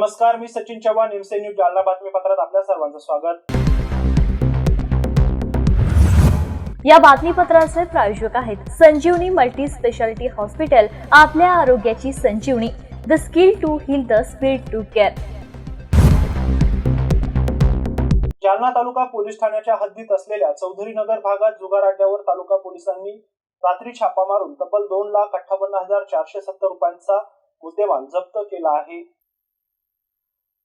नमस्कार मी Sachin Chavan MC news Jalna बातमीपत्रात आपल्या सर्वांचं स्वागत. या बातमीपत्राचे प्रायोजक आहेत संजीवनी मल्टी स्पेशालिटी हॉस्पिटल आपल्या आरोग्याची संजीवनी. The skill to heal the speed to care Jalna taluka police ठाण्याच्या हद्दीत असलेल्या चौधरी नगर भागात जुगार अड्ड्यावर तालुका पोलिसांनी रात्री छापा मारून तब्बल दोन लाख अठ्ठावन्न हजार चारशे सत्तर रुपयांचा मुद्देमाल जप्त केला आहे.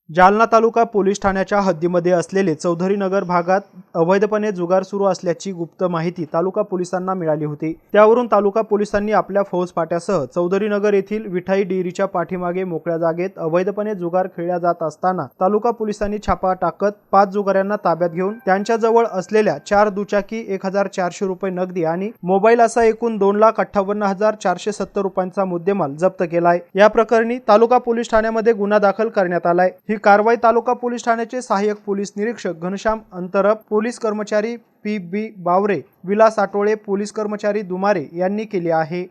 जालना तालुका पोलीस ठाण्याच्या हद्दीमध्ये असलेले चौधरी नगर भागात अवैधपणे जुगार सुरू असल्याची गुप्त माहिती तालुका पोलिसांना मिळाली होती. त्यावरून तालुका पोलिसांनी आपल्या फौजफाट्यासह चौधरी नगर येथील विठाई डेअरीच्या पाठीमागे मोकळ्या जागेत अवैधपणे जुगार खेळल्या जात असताना तालुका पोलिसांनी छापा टाकत पाच जुगाऱ्यांना ताब्यात घेऊन त्यांच्याजवळ असलेल्या चार दुचाकी एक हजार चारशे रुपये नगदी आणि मोबाईल असा एकूण दोन लाख अठ्ठावन्न हजार चारशे सत्तर रुपयांचा मुद्देमाल जप्त केलाय. या प्रकरणी तालुका पोलीस ठाण्यामध्ये गुन्हा दाखल करण्यात आलाय. ही कारवाई तालुका पोलीस ठाण्याचे सहाय्यक पोलीस निरीक्षक घनश्याम अंतरप पोलीस कर्मचारी P B Bawre Vilas Atole police कर्मचारी दुमारे यांनी केली आहे.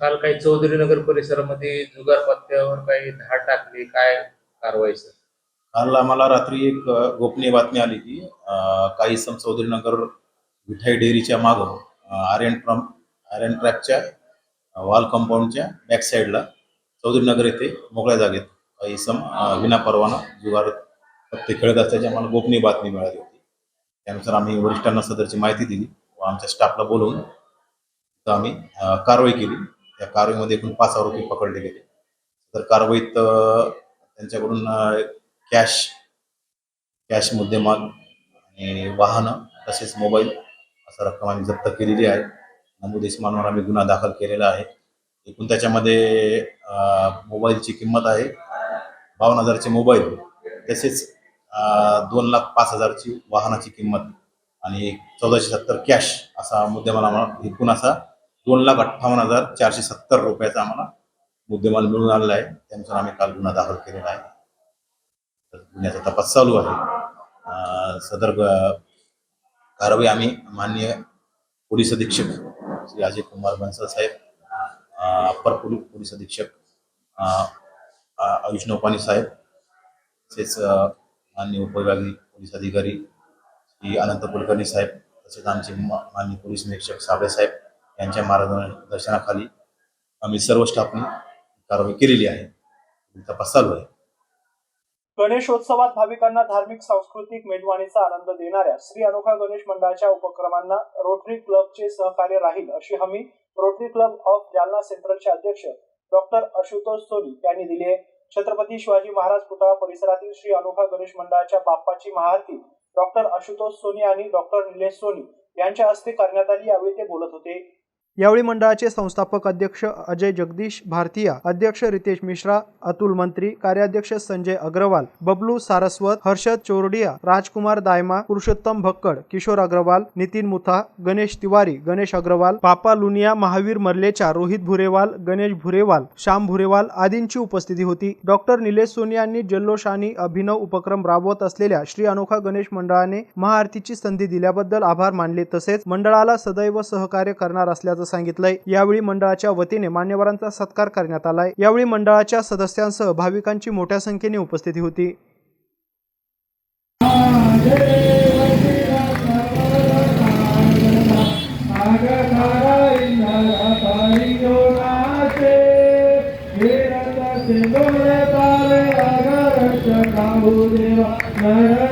काल काही चौधरी नगर परिसरामध्ये जुगार पत्त्यावर काही धाड टाकली. काय कारवाई सर? काल आम्हाला रात्री एक गोपनीय बातमी आली की काही सम चौधरी नगर विठाई डेअरीच्या मागं आर्यन ट्रम आर्यन ट्रॅकच्या वॉल कंपाऊंडच्या बॅक साईडला चौधरी नगर येथे मोकळ्या जागेत काही सम विना परवाना जुगार पत्ते खेळत असल्याची आम्हाला गोपनीय बातमी मिळाली होती. त्यानुसार आम्ही वरिष्ठांना सदरची माहिती दिली व आमच्या स्टाफला बोलवून तर आम्ही कारवाई केली. त्या कारवाईमध्ये एकूण पाच आरोपी पकडले गेले. तर कारवाईत त्यांच्याकडून कॅश कॅश मुद्देमाल आणि वाहनं तसेच मोबाईल असा रक्कम आम्ही जप्त केलेली आहे. नमूद इस्मानवर आम्ही गुन्हा दाखल केलेला आहे. एकूण त्याच्यामध्ये मोबाईलची किंमत आहे बावन्न हजारचे मोबाईल. तसेच दोन लाख पाच हजारची वाहनाची किंमत आणि चौदाशे सत्तर कॅश असा मुद्देमाल आम्हाला एकूण असा दोन लाख अठ्ठावन्न हजार चारशे सत्तर रुपयाचा आम्हाला मुद्देमाल मिळून आलेला आहे. त्यानुसार आम्ही काल गुन्हा दाखल केलेला आहे. तर गुन्ह्याचा तपास चालू आहे. सदर कारवाई आम्ही माननीय पोलीस अधीक्षक श्री अजय कुमार बन्सल साहेब अप्पर पोलीस अधीक्षक आयुष नौपानी साहेब तसेच मान्य उपविभागीय पोलीस अधिकारी श्री अनंत कुलकर्णी साहेब तसेच आमचे मान्य पोलीस निरीक्षक साबळे साहेब यांच्या मार्गदर्शनाखाली आम्ही सर्व स्टाफने कारवाई केलेली आहे. तपास चालू आहे. गणेशोत्सवात भाविकांना धार्मिक सांस्कृतिक मेजवानीचा आनंद देणाऱ्या श्री अनोखा गणेश मंडळाच्या उपक्रमांना रोटरी क्लबचे सहकार्य राहील अशी हमी रोटरी क्लब ऑफ जालना सेंट्रलचे अध्यक्ष डॉक्टर आशुतोष सोनी यांनी दिली आहे. छत्रपती शिवाजी महाराज पुतळा परिसरातील श्री अनोखा गणेश मंडळाच्या बाप्पाची महाआरती डॉक्टर आशुतोष सोनी आणि डॉक्टर निलेश सोनी यांच्या हस्ते करण्यात आली यावेळी ते बोलत होते. यावेळी मंडळाचे संस्थापक अध्यक्ष अजय जगदीश भारतीया अध्यक्ष रितेश मिश्रा अतुल मंत्री कार्याध्यक्ष संजय अग्रवाल बबलू सारस्वत हर्षद चोरडिया राजकुमार दायमा पुरुषोत्तम भक्कड किशोर अग्रवाल नितीन मुथा गणेश तिवारी गणेश अग्रवाल पापा लुनिया महावीर मर्लेचा रोहित भुरेवाल गणेश भुरेवाल श्याम भुरेवाल आदींची उपस्थिती होती. डॉक्टर निलेश सोनी यांनी जल्लोष आणि अभिनव उपक्रम राबवत असलेल्या श्री अनोखा गणेश मंडळाने महाआरतीची संधी दिल्याबद्दल आभार मानले. तसेच मंडळाला सदैव सहकार्य करणार असल्याचं सांगितलंय. यावेळी मंडळाच्या वतीने मान्यवरांचा सत्कार करण्यात आलाय. यावेळी मंडळाच्या सदस्यांसह भाविकांची मोठ्या संख्येने उपस्थिती होती. पूजा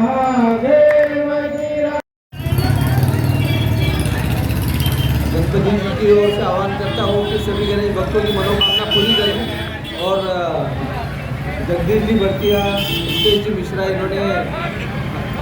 गणपति की ओर से आह्वान करता हूँ कि सभी गणेश भक्तों की मनोकामना पूरी करें। और जगदीश जी भरतिया मुकेश जी मिश्रा इन्होंने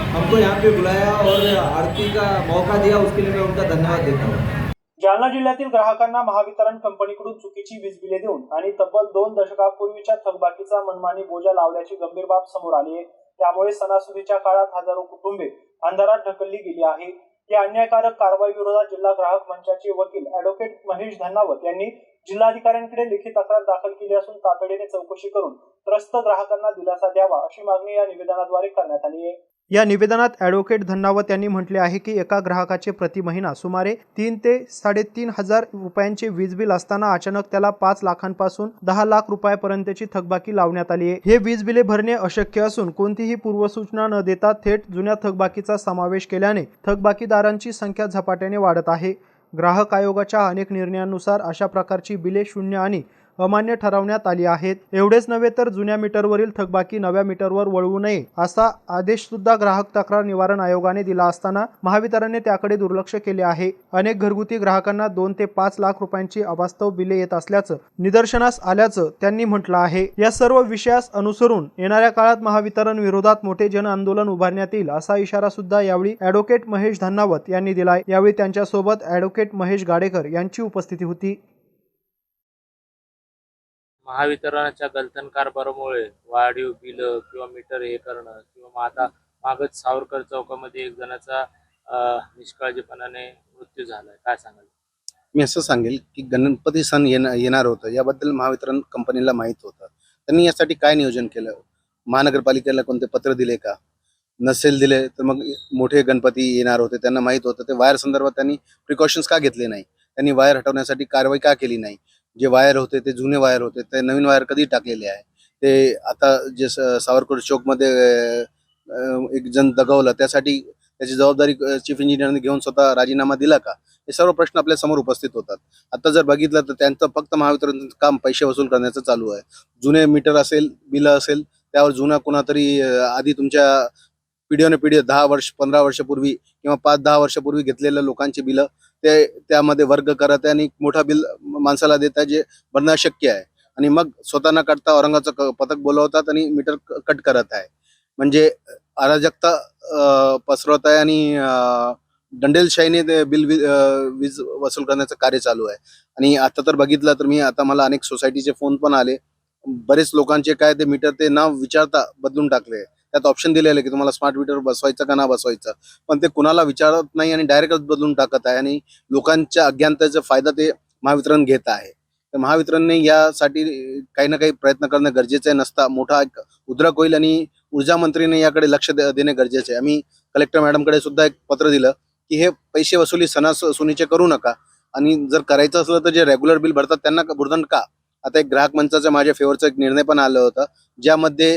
हमको यहाँ पे बुलाया और आरती का मौका दिया उसके लिए मैं उनका धन्यवाद देता हूँ। जालना जिल्ह्यातील ग्राहकांना महावितरण कंपनीकडून चुकीची वीज बिले देऊन आणि तब्बल दोन दशकापूर्वीच्या थकबाकीचा मनमानी बोजा लावल्याची गंभीर बाब समोर आली आहे. त्यामुळे सणासुदीच्या काळात हजारो कुटुंबे अंधारात ढकलली गेली आहे. या अन्यायकारक कारवाई विरोधात जिल्हा ग्राहक मंचाचे वकील अॅडव्होकेट महेश धन्नावत यांनी जिल्हाधिकाऱ्यांकडे लिखित तक्रार दाखल केली असून तातडीने चौकशी करून त्रस्त ग्राहकांना दिलासा द्यावा अशी मागणी या निवेदनाद्वारे करण्यात आली आहे. या निवेदनात ॲडव्होकेट धन्नावत यांनी म्हटले आहे की एका ग्राहकाचे प्रति महिना सुमारे तीन ते साडेतीन हजार रुपयांचे वीज बिल असताना अचानक त्याला पाच लाखांपासून दहा लाख रुपयापर्यंतची थकबाकी लावण्यात आली आहे. हे वीज बिले भरणे अशक्य असून कोणतीही पूर्वसूचना न देता थेट जुन्या थकबाकीचा समावेश केल्याने थकबाकीदारांची संख्या झपाट्याने वाढत आहे. ग्राहक आयोगाच्या अनेक निर्णयांनुसार अशा प्रकारची बिले शून्य आणि अमान्य ठरवण्यात आली आहेत. एवढेच नव्हे तर जुन्या मीटरवरील थकबाकी नव्या मीटरवर वळवू नये असा आदेश सुद्धा ग्राहक तक्रार निवारण आयोगाने दिला असताना महावितरणने त्याकडे दुर्लक्ष केले आहे. अनेक घरगुती ग्राहकांना दोन ते पाच लाख रुपयांची अवास्तव बिले येत असल्याचं निदर्शनास आल्याचं त्यांनी म्हटलं आहे. या सर्व विषयास अनुसरून येणाऱ्या काळात महावितरण विरोधात मोठे जन आंदोलन उभारण्यात येईल असा इशारा सुद्धा यावेळी ॲडव्होकेट महेश धन्नावत यांनी दिलाय. यावेळी त्यांच्यासोबत ॲडव्होकेट महेश गाडेकर यांची उपस्थिती होती. महावितरणाच्या गलथन कारभारामुळे वाढीव बिल किंवा मीटर हे करणं किंवा मग आता मागच सावरकर चौकामध्ये एक जणाचा निष्काळजीपणाने मृत्यू झालाय. काय सांगाल? मी असं सांगेल की गणपती सण येणार येणार होतं. याबद्दल महावितरण कंपनीला माहीत होतं. त्यांनी यासाठी काय नियोजन केलं? महानगरपालिकेला कोणते पत्र दिले का? नसेल दिले तर मग मोठे गणपती येणार होते. त्यांना माहीत होतं. ते वायर संदर्भात त्यांनी प्रिकॉशन्स का घेतले नाही? त्यांनी वायर हटवण्यासाठी कारवाई का केली नाही? जे वायर होते ते जुने वायर होते ते नवीन वायर कधी टाकलेले आहे? ते आता जे सावरकर चौकमध्ये एक जण दगावलं त्यासाठी त्याची जबाबदारी चीफ इंजिनियरने घेऊन स्वतः राजीनामा दिला का? हे सर्व प्रश्न आपल्यासमोर उपस्थित होतात. आता जर बघितलं तर त्यांचं फक्त महावितरण काम पैसे वसूल करण्याचं चालू आहे. जुने मीटर असेल बिल असेल त्यावर जुना कुणातरी आधी तुमच्या पिढीने पिढी दहा वर्ष पंधरा वर्षापूर्वी किंवा पाच दहा वर्षापूर्वी घेतलेल्या लोकांची बिलं ते त्यामध्ये वर्ग करत आहे आणि मोठा बिल माणसाला देत आहे जे भरणं शक्य आहे. आणि मग स्वतःना काढता औरंगाचं पथक बोलवतात आणि मीटर कट करत आहे. म्हणजे अराजकता पसरवत आहे आणि दंडेलशाहीने ते बिल वीज वसूल करण्याचं कार्य चालू आहे. आणि आता तर बघितलं तर मी आता मला अनेक सोसायटीचे फोन पण आले. बरेच लोकांचे काय ते मीटर ते नाव विचारता बदलून टाकले. त्यात ऑप्शन दिलेलं आहे की तुम्हाला स्मार्ट मीटर बसवायचं का ना बसवायचं. पण ते कुणाला विचारत नाही आणि डायरेक्टच बदलून टाकत आहे आणि लोकांच्या अज्ञानतेचा फायदा ते महावितरण घेत आहे. तर महावितरणने यासाठी काही ना काही प्रयत्न करणं गरजेचं आहे. नसता मोठा एक उद्रक होईल आणि ऊर्जा मंत्रीने याकडे लक्ष देणे गरजेचे आहे. आम्ही कलेक्टर मॅडमकडे सुद्धा एक पत्र दिलं की हे पैसे वसुली सणासुनीचे करू नका आणि जर करायचं असलं तर जे रेग्युलर बिल भरतात त्यांना का- का? आता एक ग्राहक मंचाचं माझ्या फेवरचा एक निर्णय पण आलं होतं ज्यामध्ये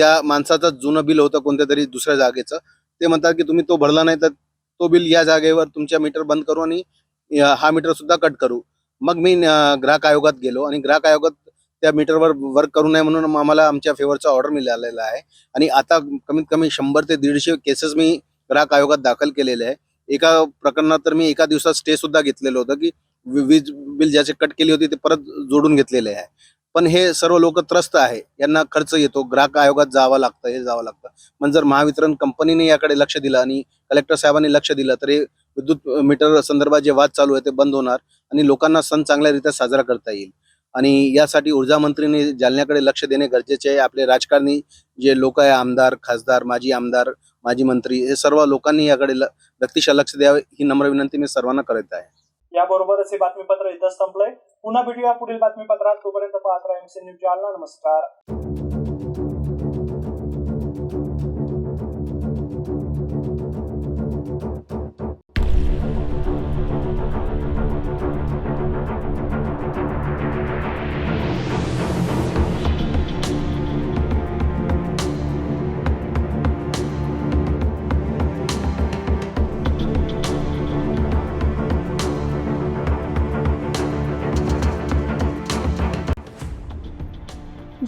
त्या माणसाचं जुनं बिल होतं कोणत्या तरी दुसऱ्या जागेचं. ते म्हणतात की तुम्ही तो भरला नाही तर तो बिल या जागेवर तुमच्या मीटर बंद करू आणि हा मीटर सुद्धा कट करू. मग मी ग्राहक आयोगात गेलो आणि ग्राहक आयोगात त्या मीटरवर वर्क करू नये म्हणून आम्हाला आमच्या फेवरचा ऑर्डर मिळालेला आहे. आणि आता कमीत कमी शंभर ते दीडशे केसेस मी ग्राहक आयोगात दाखल केलेले आहे. एका प्रकरणात तर मी एका दिवसात स्टे सुद्धा घेतलेलं होतं की वीज बिल ज्याचे कट केली होती ते परत जोडून घेतलेले आहे. पण हे सर्व लोक त्रस्त आहे. यांना खर्च येतो. ग्राहक आयोगात जावं लागतं हे जावं लागतं. पण जर महावितरण कंपनीने याकडे लक्ष दिलं आणि कलेक्टर साहेबांनी लक्ष दिलं तर हे विद्युत मीटर संदर्भात जे वाद चालू आहे ते बंद होणार आणि लोकांना सण चांगल्यारीत्या साजरा करता येईल. आणि यासाठी ऊर्जा मंत्रीने जालन्याकडे लक्ष देणे गरजेचे आहे. आपले राजकारणी जे लोक आहे आमदार खासदार माजी आमदार माजी मंत्री हे सर्व लोकांनी याकडे व्यक्तिशा लक्ष द्यावे ही नम्र विनंती मी सर्वांना करत आहे. याबरोबरच हे बातमीपत्र इथं संपलंय. पुन्हा भेटूया पुढील बातमीपत्रात. तोपर्यंत पाहत राहा एमसी न्यूज जालना नमस्कार.